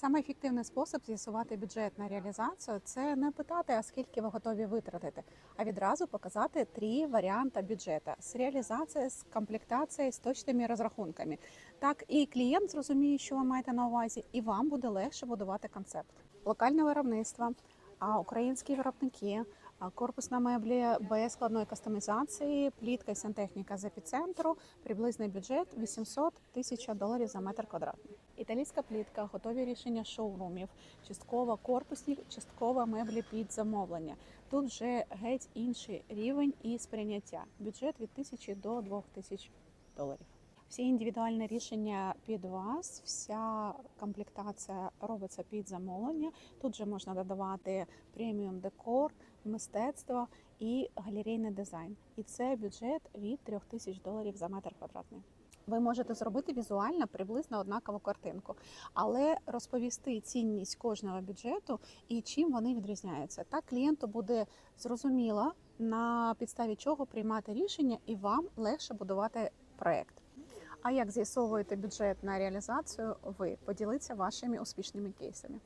Саме ефективний спосіб з'ясувати бюджет на реалізацію це не питати, а скільки ви готові витратити, а відразу показати три варіанти бюджету з реалізацією, з комплектацією, з точними розрахунками. Так і клієнт зрозуміє, що ви маєте на увазі, і вам буде легше будувати концепт. Локальне виробництво, а українські виробники, корпусна меблі без складної кастомізації, плітка і сантехніка з епіцентру, приблизний бюджет 800 тисяч доларів за метр квадратний. Італійська плітка, готові рішення шоурумів, частково корпусні, частково меблі під замовлення. Тут вже геть інший рівень і сприйняття. Бюджет від тисячі до двох тисяч доларів. Всі індивідуальні рішення під вас, вся комплектація робиться під замовлення. Тут же можна додавати преміум декор, мистецтво і галерейний дизайн. І це бюджет від 3 тисяч доларів за метр квадратний. Ви можете зробити візуально приблизно однакову картинку, але розповісти цінність кожного бюджету і чим вони відрізняються. Так клієнту буде зрозуміло на підставі чого приймати рішення, і вам легше будувати проект. А як з'ясовуєте бюджет на реалізацію, ви поділіться вашими успішними кейсами.